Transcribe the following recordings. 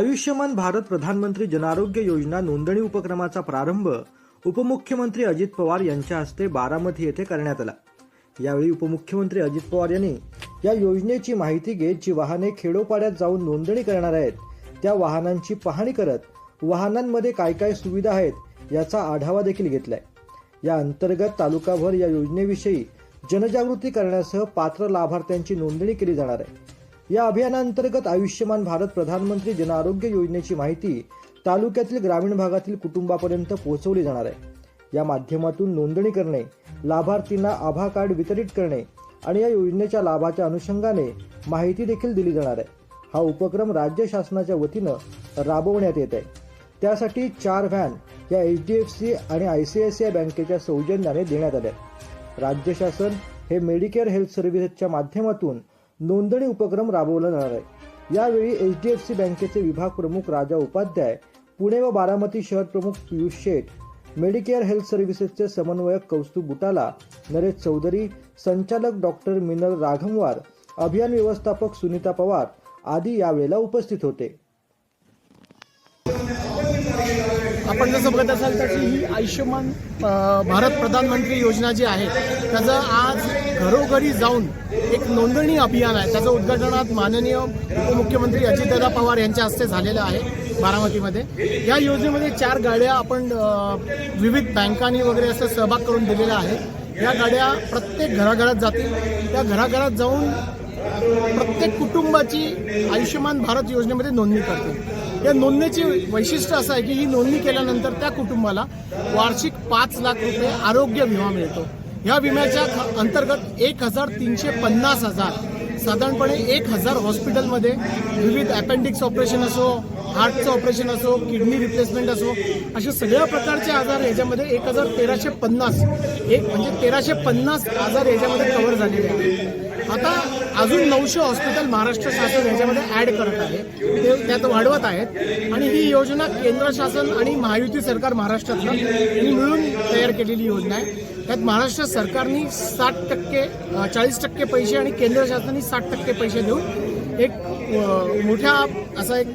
आयुष्यमान भारत प्रधानमंत्री जनआरोग्य योजना नोंदणी उपक्रमाचा प्रारंभ उपमुख्यमंत्री अजित पवार यांच्या हस्ते बारामती येथे करण्यात आला. यावेळी उपमुख्यमंत्री अजित पवार यांनी या योजनेची माहिती घेत जी वाहने खेडोपाड्यात जाऊन नोंदणी करणार आहेत त्या वाहनांची पाहणी करत वाहनांमध्ये काय काय सुविधा आहेत याचा आढावा देखील घेतलाय. या अंतर्गत तालुकाभर या योजनेविषयी जनजागृती करण्यासह पात्र लाभार्थ्यांची नोंदणी केली जाणार आहे. या अभियानांतर्गत आयुष्यमान भारत प्रधानमंत्री जन आरोग्य योजनेची माहिती तालुक्यातील ग्रामीण भागातील कुटुंबापर्यंत पोहोचवली जाणार आहे. या माध्यमातून नोंदणी करणे लाभार्थींना आभा कार्ड वितरित करणे आणि या योजनेच्या लाभाच्या अनुषंगाने माहिती देखील दिली जाणार आहे. हा उपक्रम राज्य शासनाच्या वतीनं राबवण्यात येत आहे. त्यासाठी चार व्हॅन या एच डी एफ सी आणि I C I C I बँकेच्या सौजन्याने देण्यात आल्या. राज्य शासन हे मेडिकेअर हेल्थ सर्व्हिसेसच्या माध्यमातून नोंदणी उपक्रम राबवला जाणार आहे. यावेळी एच डी एफ सी बँकेचे विभाग प्रमुख राजा उपाध्याय पुणे व बारामती शहर प्रमुख पियुष शेठ मेडिकेअर हेल्थ सर्व्हिसेसचे समन्वयक कौस्तुभ बुटाला नरेश चौधरी संचालक डॉक्टर मिनल राघमवार अभियान व्यवस्थापक सुनीता पवार आदी यावेळेला उपस्थित होते. आपण जसं बघत असाल तर ही आयुष्यमान भारत प्रधानमंत्री योजना जी आहे त्याचं आज घरोघरी जाऊन एक नोंदणी अभियान आहे. त्याचं उद्घाटन आज माननीय उपमुख्यमंत्री अजितदादा पवार यांच्या हस्ते झालेलं आहे बारामतीमध्ये. या योजनेमध्ये चार गाड्या आपण विविध बँकांनी वगैरे असं सहभाग करून दिलेला आहे. या गाड्या प्रत्येक घराघरात जातील. त्या घराघरात जाऊन प्रत्येक कुटुंबाची आयुष्यमान भारत योजनेमध्ये नोंदणी करते या नोंदणीची वैशिष्ट्य असं आहे की ही नोंदणी केल्यानंतर त्या कुटुंबाला वार्षिक पाच लाख रुपये आरोग्य विमा मिळतो. या विम्याच्या अंतर्गत एक हजार तीनशे पन्नास हजार साधारणपणे एक हजार हॉस्पिटलमध्ये विविध अपेंडिक्स ऑपरेशन असो हार्टचं ऑपरेशन असो किडनी रिप्लेसमेंट असो अशा सगळ्या प्रकारचे आजार याच्यामध्ये एक हजार तेराशे पन्नास एक म्हणजे तेराशे पन्नास आजार याच्यामध्ये कव्हर झालेले आहेत. आता अजून नऊशे हॉस्पिटल महाराष्ट्र शासन याच्यामध्ये ऍड करत आहे. ते त्यात वाढवत आहेत. आणि ही योजना केंद्र शासन आणि महायुती सरकार महाराष्ट्रातलं यांनी मिळून तयार केलेली योजना आहे. त्यात महाराष्ट्र सरकारने साठ टक्के चाळीस टक्के पैसे आणि केंद्र शासनाने साठ टक्के पैसे देऊन एक मोठ्या असा एक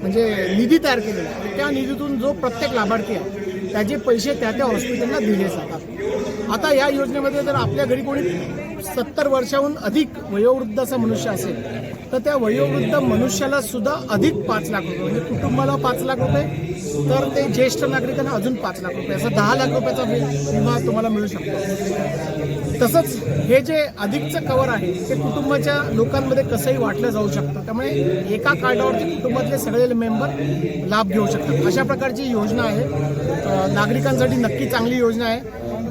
म्हणजे निधी तयार केलेला आहे. त्या निधीतून जो प्रत्येक लाभार्थी आहे त्याचे पैसे त्या त्या हॉस्पिटलला दिले जातात. आता या योजनेमध्ये जर आपल्या घरी कोणी सत्तर वर्षाहून अधिक वयोवृद्ध मनुष्य असेल तर त्या वयोवृद्ध मनुष्याला सुद्धा अधिक पाच लाख रुपये म्हणजे कुटुंबाला पाच लाख रुपये तर ते ज्येष्ठ नागरिकांना अजून पाच लाख रुपये असं दहा लाख रुपयाचा विमा तुम्हाला मिळू शकतो. तसंच हे जे अधिकचं कवर आहे ते कुटुंबाच्या लोकांमध्ये कसंही वाटलं जाऊ शकतं. त्यामुळे एका कार्डावरती कुटुंबातले सगळे मेंबर लाभ घेऊ शकतात. अशा प्रकारची योजना आहे. नागरिकांसाठी नक्की चांगली योजना आहे.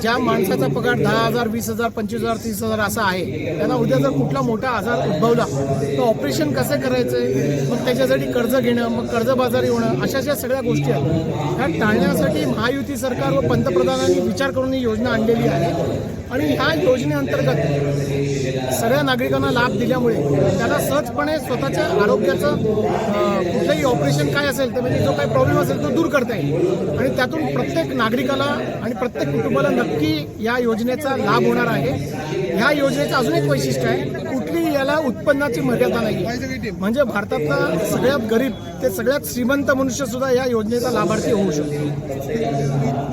ज्या माणसाचा पगार दहा हजार वीस हजार पंचवीस हजार तीस हजार असा आहे त्यांना उद्या जर कुठला मोठा आजार उद्भवला तर ऑपरेशन कसं करायचं? मग त्याच्यासाठी कर्ज घेणं मग कर्जबाजारी होणं अशा अशा सगळ्या गोष्टी आहेत. ह्या टाळण्यासाठी महायुती सरकार व पंतप्रधानांनी विचार करून ही योजना आणलेली आहे. आणि ह्या योजनेअंतर्गत सगळ्या नागरिकांना लाभ दिल्यामुळे त्याला सहजपणे स्वतःच्या आरोग्याचं कुठलंही ऑपरेशन काय असेल तर म्हणजे जो काही प्रॉब्लेम असेल तो दूर करता येईल. आणि त्यातून प्रत्येक नागरिकाला आणि प्रत्येक कुटुंबाला नक्की या योजनेचा लाभ होणार आहे. ह्या योजनेचं अजून एक वैशिष्ट्य आहे कुठलीही याला उत्पन्नाची मर्यादा नाही म्हणजे भारतातला सगळ्यात गरीब ते सगळ्यात श्रीमंत मनुष्य सुद्धा या योजनेचा लाभार्थी होऊ शकतो.